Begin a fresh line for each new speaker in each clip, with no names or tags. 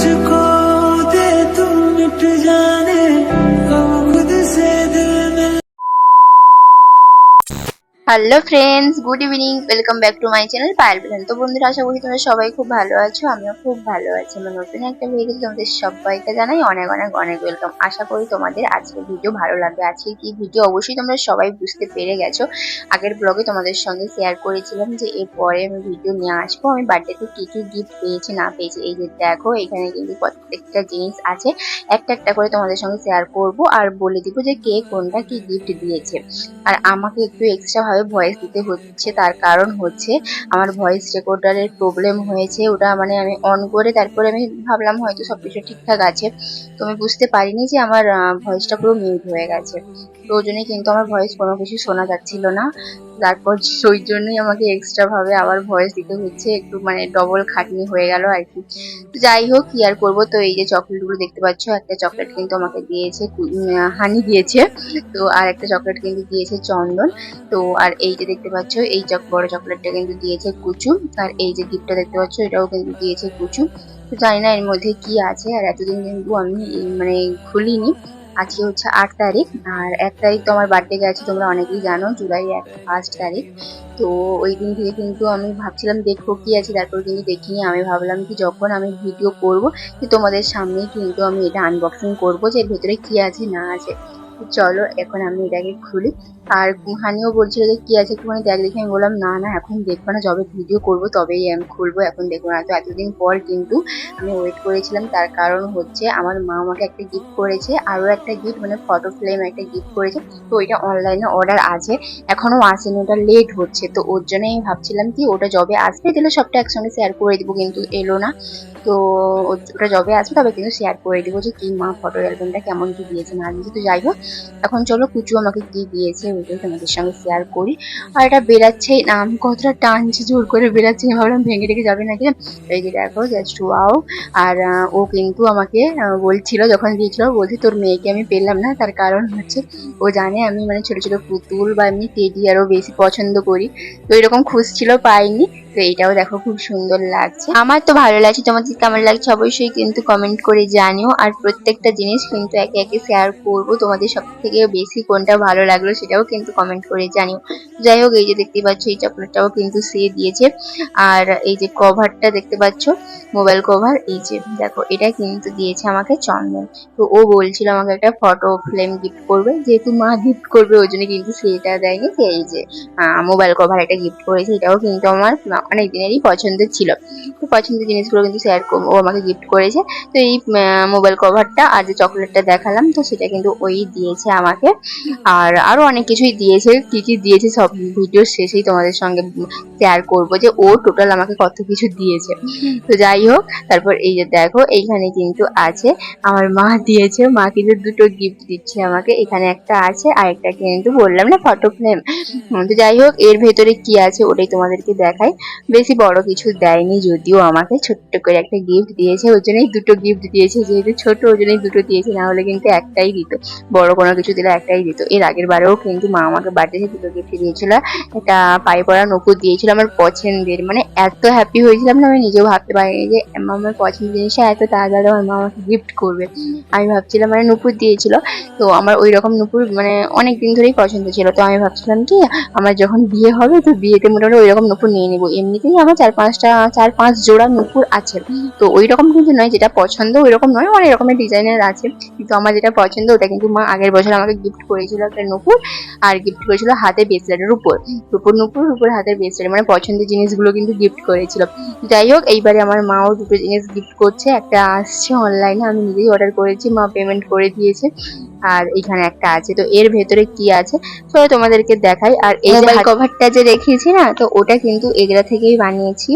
मुझको
Hello friends good evening welcome back to my channel Payel Bidhan তো বন্ধুরা, আশা করি তোমরা সবাই খুব ভালো আছো, আমিও খুব ভালো আছি। আমার নতুন একটা ভিডিও তোমাদের সবাইকে জানাই অনেক অনেক অনেক ওয়েলকাম আশা করি তোমাদের আজকের ভিডিও ভালো লাগবে। আজকে কি ভিডিও অবশ্যই তোমরা সবাই বুঝতে পেরে গেছো। আগের ব্লগে তোমাদের সঙ্গে শেয়ার করেছিলাম যে, এরপরে আমি ভিডিও নিয়ে আসব। আমি বার্থডেতে কি কি গিফট পেয়েছি, না পেয়েছি, এই যে দেখো, এখানে কিন্তু প্রত্যেকটা জিনিস আছে। একটা একটা করে তোমাদের সঙ্গে শেয়ার করব। আর বলে দিব যে, কে কোনটা কি গিফট দিয়েছে। আর আমাকে একটু এক্সট্রা ভাবে ভয়েস দিতে হচ্ছে, তার কারণ হচ্ছে আমার ভয়েস রেকর্ডারের প্রবলেম হয়েছে, ওটা মানে আমি অন করে তারপরে আমি ভাবলাম হয়তো সব কিছু ঠিকঠাক আছে। তো আমি বুঝতে পারিনি যে আমার ভয়েসটা পুরো মিউট হয়ে গেছে। তো ওই জন্যই কিন্তু আমার ভয়েস কোনো কিছু শোনা যাচ্ছিল না। তারপর সেই জন্যই আমাকে এক্সট্রা ভাবে আবার ভয়েস দিতে হচ্ছে, একটু মানে ডবল খাটনি হয়ে গেল আর কি। যাই হোক, কি আর করব? তো এই যে চকলেটগুলো দেখতে পাচ্ছ, একটা চকলেট কিন্তু আমাকে দিয়েছে হানি দিয়েছে। তো আর একটা চকলেট কিন্তু দিয়েছে চন্দন। তো আর এই যে দেখতে পাচ্ছ, এই চক বড় চকলেটটা কিন্তু দিয়েছে কুচু। আর এই যে গিফটটা দেখতে পাচ্ছ, এটাও কিন্তু দিয়েছে কুচু। তো জানি না এর মধ্যে কি আছে, আর এতদিন কিন্তু আমি মানে খুলিনি। আজকে হচ্ছে আট তারিখ, আর এক তারিখ তো আমার বার্থডে গেছে, তোমরা অনেকেই জানো, জুলাই এক ফার্স্ট তারিখ। তো ওই দিন থেকে কিন্তু আমি ভাবছিলাম দেখব কি আছে, তারপর কিন্তু দেখিনি। আমি ভাবলাম কি যখন আমি ভিডিও করব তোমাদের সামনেই কিন্তু আমি এটা আনবক্সিং করব যে ভেতরে কি আছে, না আছে। চলো, এখন আমি এটাকে খুলি। আর হানিও বলছিল যে, কি আছে একটুখানি দেখ দেখে আমি বললাম, না না, এখন দেখব না, যবে ভিডিও করব তবেই আমি খুলবো, এখন দেখব না। তো এতদিন পর কিন্তু আমি ওয়েট করেছিলাম। তার কারণ হচ্ছে, আমার মা আমাকে একটা গিফট করেছে, আরও একটা গিফট মানে ফটো ফ্রেম একটা গিফট করেছে। তো ওইটা অনলাইনে অর্ডার আছে, এখনও আসেনি, ওটা লেট হচ্ছে। তো ওর জন্যই আমি ভাবছিলাম কি, ওটা যবে আসবে, তাহলে সবটা একসঙ্গে শেয়ার করে দিব, কিন্তু এলো না। তো ওটা যবে আসবে, তবে কিন্তু শেয়ার করে দিব যে, কি মা ফটো অ্যালবামটা কেমন কি দিয়েছে, না দিয়েছে? তো যাই হোক এখন চলো কুচু আমাকে কি দিয়েছে ওইটাই তোমাদের সঙ্গে শেয়ার করি। আর এটা বেরাচ্ছে না আমি, কতটা টানছি জোর করে বেরাচ্ছি, আমি ভাবলাম ভেঙে টেকে যাবে নাকি এই যে দেখো জাস্ট ওয়াও আর ও কিন্তু আমাকে বলছিল, যখন দিয়েছিল, বলছে তোর মেয়েকে আমি পেলাম না, তার কারণ হচ্ছে ও জানে আমি মানে ছোট ছোট পুতুল বা এমনি টেডি আরও বেশি পছন্দ করি। তো এরকম খুঁজছিল পাইনি। তো এইটাও দেখো খুব সুন্দর লাগছে। আমার তো ভালো লাগছে, তোমাদের কেমন লাগছে অবশ্যই কিন্তু কমেন্ট করে জানিও। আর প্রত্যেকটা জিনিস কিন্তু একে একে শেয়ার করব তোমাদের সব থেকে বেশি কোনটা ভালো লাগল সেটাও কিন্তু কমেন্ট করে জানিও। যাই হোক, এই যে দেখতে পাচ্ছ, এই চকলেটটাও কিন্তু সে দিয়েছে। আর এই যে কভারটা দেখতে পাচ্ছ মোবাইল কভার এই যে দেখো, এটা কিন্তু দিয়েছে আমাকে চন্দন। তো ও বলছিল আমাকে একটা ফটো ফ্রেম গিফট করবে, যেহেতু মা গিফট করবে, ওই জন্য কিন্তু সেটা দেয়নি। এই যে মোবাইল কভার একটা গিফট করেছে, এটাও কিন্তু আমার অনেক দিনেরই পছন্দের ছিল। তো পছন্দের জিনিসগুলো কিন্তু শেয়ার ও আমাকে গিফট করেছে। তো এই মোবাইল কভারটা আর যে চকলেটটা দেখালাম, তো সেটা কিন্তু ওই দিয়েছে আমাকে। আর আরও অনেক কিছুই দিয়েছে, কি কি দিয়েছে সব ভিডিও শেষেই তোমাদের সঙ্গে শেয়ার করব যে ও টোটাল আমাকে কত কিছু দিয়েছে। তো যাই হোক, তারপর এই যে দেখো, এইখানে কিন্তু আছে, আমার মা দিয়েছে, মা কিন্তু দুটো গিফট দিচ্ছে আমাকে, এখানে একটা আছে আর একটা কিন্তু বললাম না ফটো ফ্রেম তো যাই হোক, এর ভেতরে কি আছে ওটাই তোমাদেরকে দেখাই। বেশি বড় কিছু দেয়নি যদিও আমাকে, ছোট্ট করে একটা গিফট দিয়েছে ওই জন্যই দুটো গিফট দিয়েছে, যেহেতু ছোট ওই জন্যই দুটো দিয়েছে, না হলে কিন্তু একটাই দিত। বড় কোনো কিছু দিলে একটাই দিত। এর আগের বারেও কিন্তু মা আমাকে বার্থডে দুটো গিফট দিয়েছিল। একটা পায়ে পড়া নকুর দিয়েছিল আমার পছন্দের। মানে এত হ্যাপি হয়েছিলাম না, আমি নিজেও ভাবতে পারিনি যে আমার পছন্দের জিনিসটা এত তাড়াতাড়ি আমার মা আমাকে গিফট করবে। আমি ভাবছিলাম মানে নুপুর দিয়েছিল, তো আমার ওই রকম নুপুর মানে অনেক দিন ধরেই পছন্দ ছিল। তো আমি ভাবছিলাম কি, আমার যখন বিয়ে হবে, তো বিয়েতে মোটামুটি ওই রকম নুপুর নিয়ে নেব। এমনিতেই আমার চার পাঁচটা, চার পাঁচ জোড়া নুপুর আছে। তো ওই রকম কিন্তু নয়, যেটা পছন্দ ওই রকম নয়, অনেক রকমের ডিজাইনের আছে। কিন্তু আমার যেটা পছন্দ, ওটা কিন্তু মা আগের বছর আমাকে গিফট করেছিল একটা নুপুর, আর গিফট করেছিল হাতে ব্রেসলেটের উপর। রূপুর নুপুর উপর হাতের ব্রেসলেট মানে পছন্দের জিনিসগুলো কিন্তু গিফট করেছিল। যাই হোক এইবারে আমার মাও দুটো জিনিস গিফট করছে। একটা আসছে অনলাইনে আমি নিজেই অর্ডার করেছি, মা পেমেন্ট করে দিয়েছে। আর এখানে একটা আছে। তো এর ভেতরে কি আছে? চলো তোমাদেরকে দেখাই। আর এই মোবাইল কভারটা যে রেখেছি না তো ওটা কিন্তু এগুলা থেকেই বানিয়েছি।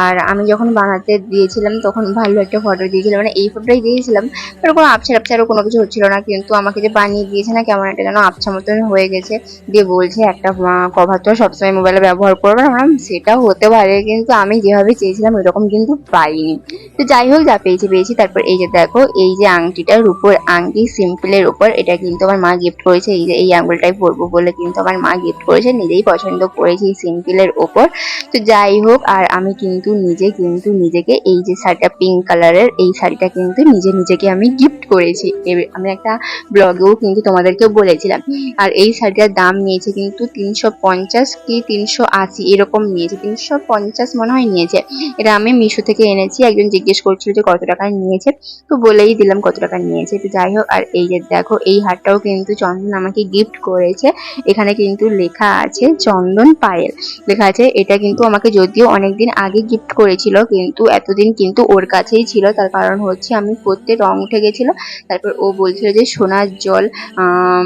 আর আমি যখন বানাতে দিয়েছিলাম তখন ভালো একটা ফটো দিয়েছিলাম মানে এই ফটোটাই দিয়েছিলাম ওর কোনো আবছা আবছারও কোনো কিছু হচ্ছিল না। কিন্তু আমাকে যে বানিয়ে দিয়েছে না কেমন একটা যেন আবছা মতন হয়ে গেছে। দিয়ে বলছে একটা কভার তো সবসময় মোবাইলে ব্যবহার করবে না। সেটাও হতে পারে কিন্তু আমি যেভাবে চেয়েছিলাম ওইরকম কিন্তু পাইনি। তো যাই হোক যা পেয়েছি পেয়েছি। তারপর এই যে দেখো এই যে আংটিটার উপর আংটি সিম্পলের ওপর এটা কিন্তু আমার মা গিফট করেছে। এই যে, এই আঙুলটাই পরবো বলে কিন্তু আমার মা গিফট করেছে, নিজেই পছন্দ করেছে সিম্পলের ওপর। তো যাই হোক, আর আমি কিন্তু নিজে কিন্তু নিজেকে এই যে শাড়িটা পিঙ্ক কালারের এই শাড়িটা কিন্তু নিজে নিজেকে আমি গিফট করেছি। আমি একটা ব্লগেও কিন্তু তোমাদেরকে বলেছিলাম। আর এই শাড়িটার দাম নিয়েছে কিন্তু তিনশো পঞ্চাশ কি তিনশো আশি, এরকম নিয়েছে। তিনশো পঞ্চাশ মনে হয় নিয়েছে। এটা আমি মিশো থেকে এনেছি। একজন জিজ্ঞেস করছিল যে কত টাকা নিয়েছে? তো বলেই দিলাম কত টাকা নিয়েছে। তো যাই হোক, আর এই যে দেখো এই হারটাও কিন্তু চন্দন আমাকে গিফট করেছে। এখানে কিন্তু লেখা আছে চন্দন পায়েল। লেখা আছে, এটা কিন্তু আমাকে যদিও অনেকদিন আগে গিফট করেছিল, কিন্তু এতদিন কিন্তু ওর কাছেই ছিল। তার কারণ হচ্ছে আমি পরতে রং উঠে গেছিল। তারপর ও বলছিল যে, সোনার জল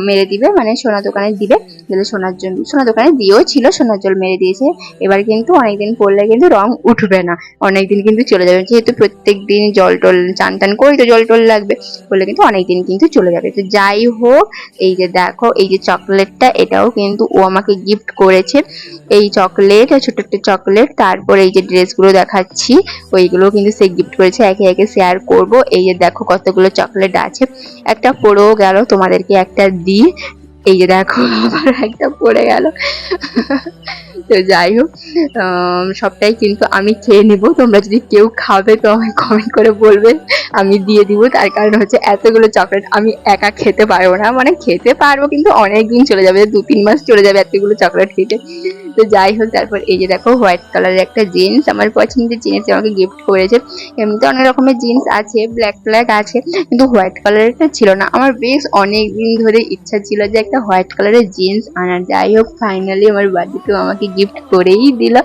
মেরে দিবে মানে সোনা দোকানে দিবে। দিলে সোনার জন্য সোনা দোকানে দিয়েও ছিল, সোনার জল মেরে দিয়েছে। এবার কিন্তু অনেকদিন পরলে কিন্তু রং উঠবে না। অনেকদিন কিন্তু চলে যাবে। যেহেতু প্রত্যেক দিন জল টল, চান টান করি তো জল টল লাগবে করলে কিন্তু অনেকদিন কিন্তু চলে যাবে। তো যাই হোক এই যে দেখো, এই যে চকলেটটা, এটাও কিন্তু ও আমাকে গিফট করেছে। এই চকলেট ছোট একটা চকলেট, তারপর এই যে ড্রেসগুলো দেখাচ্ছি, ওইগুলো কিন্তু সে গিফট করেছে, একে একে শেয়ার করব। এই যে দেখো কতগুলো চকলেট আছে। একটা পড়েও গেল, তোমাদেরকে একটা দিই। এই যে দেখো, আবার একটা পড়ে গেল। তো যাই হোক সবটাই কিন্তু আমি খেয়ে নিব। তোমরা যদি কেউ খাবে, তো আমায় কমেন্ট করে বলবে। আমি দিয়ে দিব। তার কারণ হচ্ছে এতগুলো চকলেট আমি একা খেতে পারব না। মানে খেতে পারব, কিন্তু অনেক দিন চলে যাবে। দু, তিন মাস চলে যাবে এতগুলো চকলেট খেতে। তো যাই হোক, তারপর এই যে দেখো হোয়াইট কালারের একটা জিন্স আমার পছন্দের জিন্স আমাকে গিফট করেছে। এমনিতে অনেক রকমের জিন্স আছে ব্ল্যাক ব্ল্যাক আছে, কিন্তু হোয়াইট কালারেরটা ছিল না। আমার বেশ অনেক দিন ধরে ইচ্ছা ছিল যে একটা হোয়াইট কালারের জিন্স আনার। যাই হোক ফাইনালি আমার বাড়িতেও আমাকে গিফট করেই দিল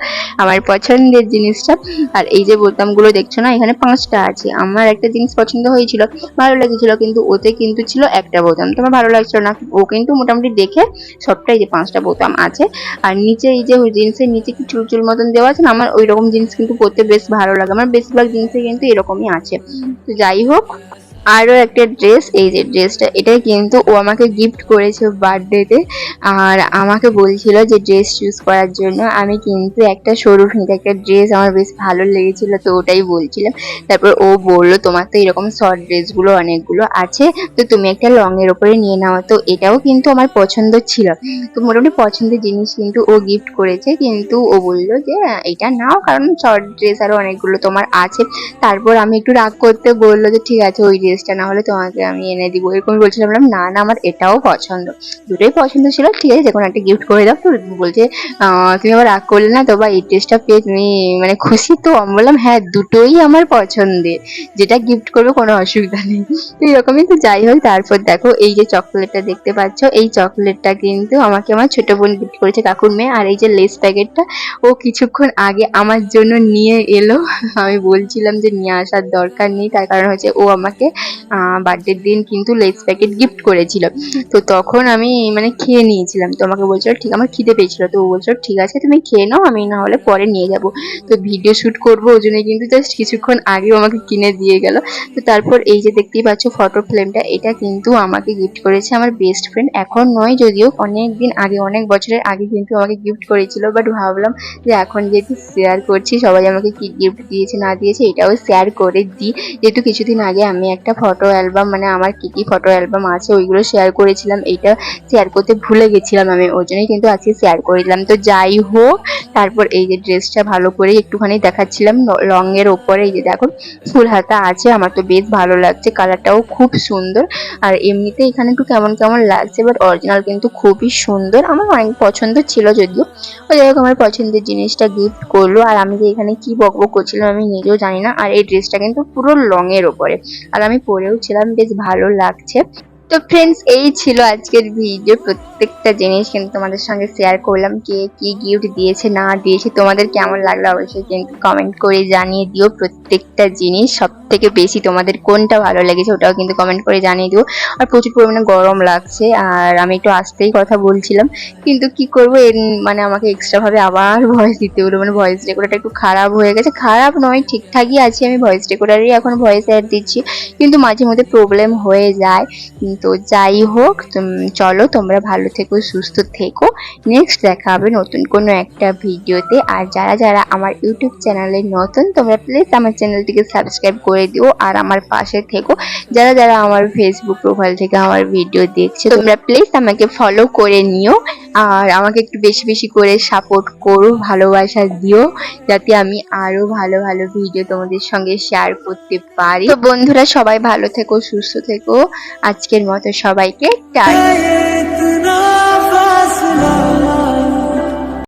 আমার পছন্দের জিনিসটা। আর এই যে বোতামগুলো দেখছ না, এখানে পাঁচটা আছে। আমার একটা জিনিস পছন্দ হয়েছিল, ভালো লেগেছিল, কিন্তু ওতে কিন্তু ছিল একটা বোতাম। তোমার ভালো লাগছিল না? ও কিন্তু মোটামুটি দেখে সবটাই যে পাঁচটা বোতাম আছে। আর নিচে এই যে জিন্সের নিচে কি চুল মতন দেওয়া আছে না, আমার ওই রকম জিনিস কিন্তু পরতে বেশ ভালো লাগে। আমার বেশিরভাগ জিনিসে কিন্তু এরকমই আছে। তো যাই হোক আরও একটা ড্রেস এই যে ড্রেসটা এটা কিন্তু ও আমাকে গিফট করেছে বার্থডেতে আর আমাকে বলছিল যে ড্রেস চুজ করার জন্য। আমি কিন্তু একটা সরু ফিতে একটা ড্রেস আমার বেশ ভালো লেগেছিল তো ওটাই বলছিলাম তারপর ও বলল, তোমার তো এরকম শর্ট ড্রেসগুলো অনেকগুলো আছে, তো তুমি একটা লং এর ওপরে নিয়ে নাও। তো এটাও কিন্তু আমার পছন্দ ছিল। তো মোটামুটি পছন্দের জিনিস কিন্তু ও গিফট করেছে। কিন্তু ও বলল যে, এটা নাও, কারণ শর্ট ড্রেস আরও অনেকগুলো তোমার আছে। তারপর আমি একটু রাগ করতে বলল যে, ঠিক আছে, ওই ড্রেসটা না হলে তোমাকে আমি এনে দিব। এরকম বলছিলাম, না না, আমার এটাও পছন্দ। দুটোই পছন্দ ছিল, ঠিক আছে যে কোনো একটা গিফট করে দাও। তো বলছে তুমি আবার রাগ করলে না তো বা এই ড্রেসটা পেয়ে তুমি মানে খুশি? তো আমি বললাম হ্যাঁ দুটোই আমার পছন্দের। যেটা গিফট করবে কোনো অসুবিধা নেই। তো এরকমই তো যাই হোক, তারপর দেখো, এই যে চকলেটটা দেখতে পাচ্ছ, এই চকলেটটা কিন্তু আমাকে আমার ছোট বোন গিফট করেছে, কাকুর মেয়ে। আর এই যে লেস প্যাকেটটা ও কিছুক্ষণ আগে আমার জন্য নিয়ে এলো। আমি বলছিলাম যে নিয়ে আসার দরকার নেই, তার কারণ হচ্ছে ও আমাকে বার্থডের দিন কিন্তু লেস প্যাকেট গিফট করেছিল। তো তখন আমি মানে খেয়ে নিয়েছিলাম। তো আমাকে বলছিল, ঠিক, আমার খিদে পেয়েছিল। তো ও বলছিল, ঠিক আছে, তুমি খেয়ে নাও, আমি না হলে পরে নিয়ে যাব। তো ভিডিও শ্যুট করব ওই জন্য কিন্তু জাস্ট কিছুক্ষণ আগেও আমাকে কিনে দিয়ে গেল। তো তারপর এই যে দেখতেই পাচ্ছ ফটো ফ্রেমটা এটা কিন্তু আমাকে গিফট করেছে আমার বেস্ট ফ্রেন্ড এখন নয় যদিও, অনেক দিন আগে, অনেক বছরের আগে কিন্তু আমাকে গিফট করেছিল। বাট ভাবলাম যে এখন যেহেতু শেয়ার করছি, সবাই আমাকে কি গিফট দিয়েছে, না দিয়েছে, এটাও শেয়ার করে দিই। যেহেতু কিছুদিন আগে আমি একটা ফটো অ্যালবাম মানে আমার কি কি ফটো অ্যালবাম আছে ওইগুলো শেয়ার করেছিলাম, এইটা শেয়ার করতে ভুলে গেছিলাম আমি, ওই জন্যই কিন্তু আজকে শেয়ার করে দিলাম তো যাই হোক, তারপর এই যে ড্রেসটা ভালো করে একটুখানি দেখাচ্ছিলাম রং এর ওপরে, এই যে দেখো ফুল হাতা আছে, আমার তো বেশ ভালো লাগছে কালারটাও খুব সুন্দর। আর এমনিতে এখানে একটু কেমন কেমন লাগছে বাট অরিজিনাল কিন্তু খুবই সুন্দর, আমার অনেক পছন্দ ছিল যদিও। ওই যাই হোক, আমার পছন্দের জিনিসটা গিফট করল, আর আমি যে এখানে কি বকবক করছিলাম আমি নিজেও জানি না, আর এই ড্রেসটা কিন্তু পুরো লং এর ওপরে। আর আমি পরেও ছিলাম বেশ ভালো লাগছে। তো ফ্রেন্ডস এই ছিল আজকের ভিডিও প্রত্যেকটা জিনিস কিন্তু তোমাদের সঙ্গে শেয়ার করলাম, কে কি গিফট দিয়েছে, না দিয়েছে, তোমাদের কেমন লাগল অবশ্যই কিন্তু কমেন্ট করে জানিয়ে দিও। প্রত্যেকটা জিনিস সব থেকে বেশি তোমাদের কোনটা ভালো লেগেছে ওটাও কিন্তু কমেন্ট করে জানিয়ে দিও। আর প্রচুর পরিমাণে গরম লাগছে, আর আমি একটু আসতেই কথা বলছিলাম, কিন্তু কি করব, এর মানে আমাকে এক্সট্রাভাবে আবার ভয়েস দিতে হলো মানে ভয়েস রেকর্ডারটা একটু খারাপ হয়ে গেছে। খারাপ নয়, ঠিকঠাকই আছে আমি ভয়েস রেকর্ডারই এখন ভয়েস অ্যাড দিচ্ছি, কিন্তু মাঝে মধ্যে প্রবলেম হয়ে যায়। তো যাই হোক চলো তোমরা ভালো ভালো থেকো, সুস্থ থেকো। নেক্সট দেখা হবে নতুন কোনো একটা ভিডিওতে। আর যারা যারা আমার ইউটিউব চ্যানেলে নতুন, তোমরা প্লিজ আমার চ্যানেলটিকে সাবস্ক্রাইব করে দিও আর আমার পাশে থেকো। যারা যারা আমার ফেসবুক প্রোফাইল থেকে আমার ভিডিও দেখছে, তোমরা প্লিজ আমাকে ফলো করে নিও। আর আমাকে একটু বেশি বেশি করে সাপোর্ট করো, ভালোবাসা দিও, যাতে আমি আরও ভালো ভালো ভিডিও তোমাদের সঙ্গে শেয়ার করতে পারি। তো বন্ধুরা, সবাই ভালো থেকো, সুস্থ থেকো। আজকের মতো সবাইকে টাটা।